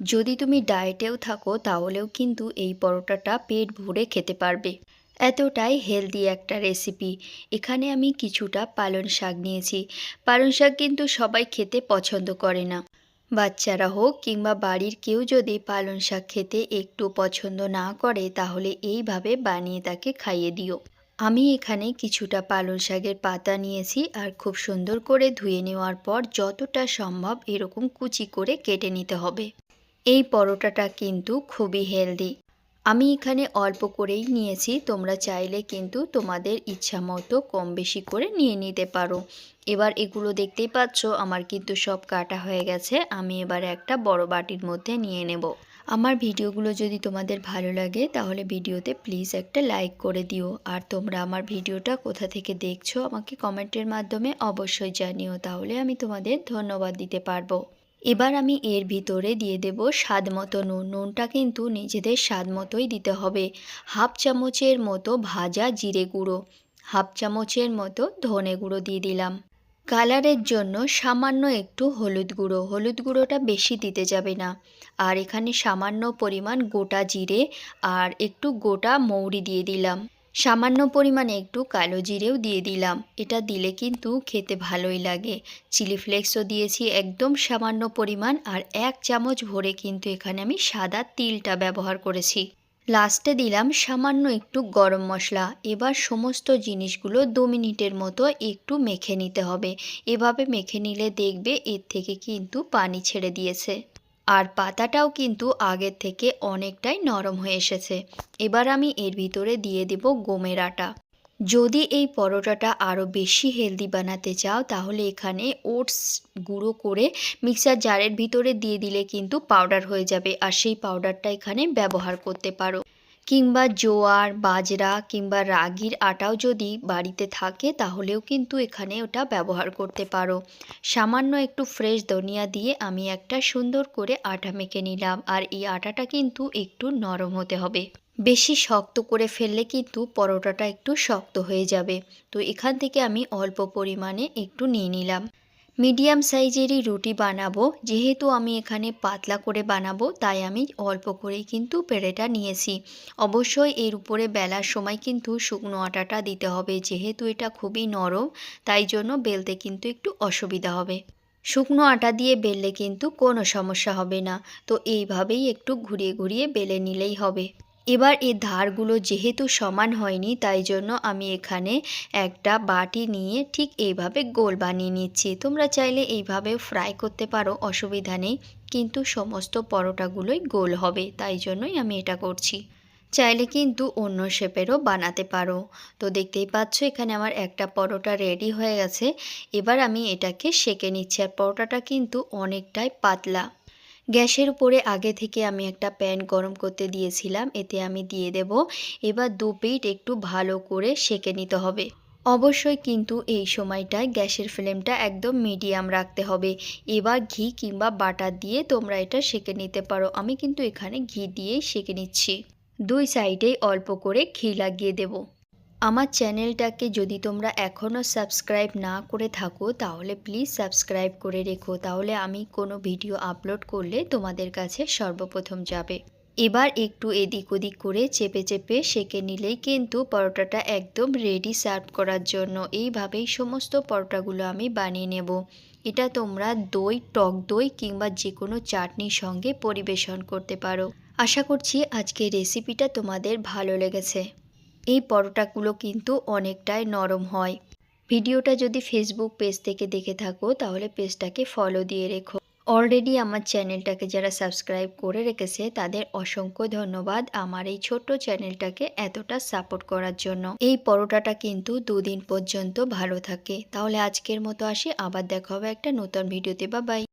যদি তুমি ডায়েটেও থাকো, তাহলেও কিন্তু এই পরোটাটা পেট ভরে খেতে পারবে। এতটাই হেলদি একটা রেসিপি। এখানে আমি কিছুটা পালং শাক নিয়েছি। পালং শাক কিন্তু সবাই খেতে পছন্দ করে না। বাচ্চারা হোক কিংবা বাড়ির কেউ যদি পালং শাক খেতে একটু পছন্দ না করে, তাহলে এইভাবে বানিয়ে তাকে খাইয়ে দিও। আমি এখানে কিছুটা পালং শাকের পাতা নিয়েছি আর খুব সুন্দর করে ধুয়ে নেওয়ার পর যতটা সম্ভব এরকম কুচি করে কেটে নিতে হবে। এই পরোটাটা কিন্তু খুবই হেলদি। আমি এখানে অল্প করেই নিয়েছি, তোমরা চাইলে কিন্তু তোমাদের ইচ্ছা মতো কম বেশি করে নিয়ে নিতে পারো। এবার এগুলো দেখতেই পাচ্ছ, আমার কিন্তু সব কাটা হয়ে গেছে, আমি এবার একটা বড় বাটির মধ্যে নিয়ে নেব। আমার ভিডিওগুলো যদি তোমাদের ভালো লাগে, তাহলে ভিডিওতে প্লিজ একটা লাইক করে দিও। আর তোমরা আমার ভিডিওটা কোথা থেকে দেখছ, আমাকে কমেন্টের মাধ্যমে অবশ্যই জানিও, তাহলে আমি তোমাদের ধন্যবাদ দিতে পারব। এবার আমি এর ভিতরে দিয়ে দেব স্বাদ মতো নুন। নুনটা কিন্তু নিজেদের স্বাদ মতোই দিতে হবে। হাফ চামচের মতো ভাজা জিরে গুঁড়ো, হাফ চামচের মতো ধনে গুঁড়ো দিয়ে দিলাম। কালারের জন্য সামান্য একটু হলুদ গুঁড়ো। হলুদ গুঁড়োটা বেশি দিতে যাবে না। আর এখানে সামান্য পরিমাণ গোটা জিরে আর একটু গোটা মৌরি দিয়ে দিলাম। সামান্য পরিমাণে একটু কালো জিরেও দিয়ে দিলাম। এটা দিলে কিন্তু খেতে ভালোই লাগে। চিলি ফ্লেক্সও দিয়েছি একদম সামান্য পরিমাণ আর এক চামচ ভরে কিন্তু এখানে আমি সাদা তিলটা ব্যবহার করেছি। লাস্টে দিলাম সামান্য একটু গরম মশলা। এবার সমস্ত জিনিসগুলো দু মিনিটের মতো একটু মেখে নিতে হবে। এভাবে মেখে নিলে দেখবে এর থেকে কিন্তু পানি ছেড়ে দিয়েছে। আর পাতাটাও কিন্তু আগের থেকে অনেকটাই নরম হয়ে এসেছে। এবার আমি এর ভিতরে দিয়ে দেব গমের আটা। যদি এই পরোটাটা আরও বেশি হেলদি বানাতে চাও, তাহলে এখানে ওটস গুঁড়ো করে মিক্সার জারের ভিতরে দিয়ে দিলে কিন্তু পাউডার হয়ে যাবে। আর সেই পাউডারটা এখানে ব্যবহার করতে পারো। কিংবা জোয়ার, বাজরা কিংবা রাগির আটাও যদি বাড়িতে থাকে, তাহলেও কিন্তু এখানে ওটা ব্যবহার করতে পারো। সামান্য একটু ফ্রেশ ধনিয়া দিয়ে আমি একটা সুন্দর করে আটা মেখে নিলাম, আর এই আটাটা কিন্তু একটু নরম হতে হবে। বেশি শক্ত করে ফেললে কিন্তু পরোটাটা একটু শক্ত হয়ে যাবে। তো এখান থেকে আমি অল্প পরিমাণে একটু নিয়ে নিলাম। মিডিয়াম সাইজেরই রুটি বানাবো। যেহেতু আমি এখানে পাতলা করে বানাবো, তাই আমি অল্প করেই কিন্তু পেড়েটা নিয়েছি। অবশ্যই এর উপরে বেলার সময় কিন্তু শুকনো আটাটা দিতে হবে, যেহেতু এটা খুবই নরম, তাই জন্য বেলতে কিন্তু একটু অসুবিধা হবে। শুকনো আটা দিয়ে বেললে কিন্তু কোনো সমস্যা হবে না। তো এইভাবেই একটু ঘুরিয়ে ঘুরিয়ে বেলে নিলেই হবে। এবার এর ধারগুলো যেহেতু সমান হয়নি, তাই জন্য আমি এখানে একটা বাটি নিয়ে ঠিক এইভাবে গোল বানিয়ে নিচ্ছি। তোমরা চাইলে এইভাবে ফ্রাই করতে পারো, অসুবিধা নেই। কিন্তু সমস্ত পরোটাগুলোই গোল হবে, তাই জন্যই আমি এটা করছি। চাইলে কিন্তু অন্য শেপেরও বানাতে পারো। তো দেখতেই পাচ্ছ, এখানে আমার একটা পরোটা রেডি হয়ে গেছে। এবার আমি এটাকে সেকে নিচ্ছি, আর পরোটাটা কিন্তু অনেকটাই পাতলা। গ্যাসের উপরে আগে থেকে আমি একটা প্যান গরম করতে দিয়েছিলাম, এতে আমি দিয়ে দেব। এবার দু পিঠ একটু ভালো করে সেকে নিতে হবে। অবশ্যই কিন্তু এই সময়টায় গ্যাসের ফ্লেমটা একদম মিডিয়াম রাখতে হবে। এবার ঘি কিংবা বাটার দিয়ে তোমরা এটা সেকে নিতে পারো। আমি কিন্তু এখানে ঘি দিয়েই সেকে নিচ্ছি। দুই সাইডেই অল্প করে ঘি লাগিয়ে দেব। আমার চ্যানেলটাকে যদি তোমরা এখনও সাবস্ক্রাইব না করে থাকো, তাহলে প্লিজ সাবস্ক্রাইব করে রেখো। তাহলে আমি কোনো ভিডিও আপলোড করলে তোমাদের কাছে সর্বপ্রথম যাবে। এবার একটু এদিক ওদিক করে চেপে চেপে সেকে নিলেই কিন্তু পরোটাটা একদম রেডি সার্ভ করার জন্য। এইভাবেই সমস্ত পরোটাগুলো আমি বানিয়ে নেব। এটা তোমরা দই, টক দই কিংবা যে কোনো চাটনির সঙ্গে পরিবেশন করতে পারো। আশা করছি আজকের রেসিপিটা তোমাদের ভালো লেগেছে। এই পরোটাগুলো কিন্তু অনেকটাই নরম হয়। ভিডিওটা যদি ফেসবুক পেজ থেকে দেখে থাকো, তাহলে পেজটাকে ফলো দিয়ে রেখো। অলরেডি আমার চ্যানেলটাকে যারা সাবস্ক্রাইব করে রেখেছে, তাদের অসংখ্য ধন্যবাদ আমার এই ছোট্ট চ্যানেলটাকে এতটা সাপোর্ট করার জন্য। এই পরোটাটা কিন্তু দুদিন পর্যন্ত ভালো থাকে। তাহলে আজকের মতো আসি, আবার দেখা হবে একটা নতুন ভিডিওতে বা বাই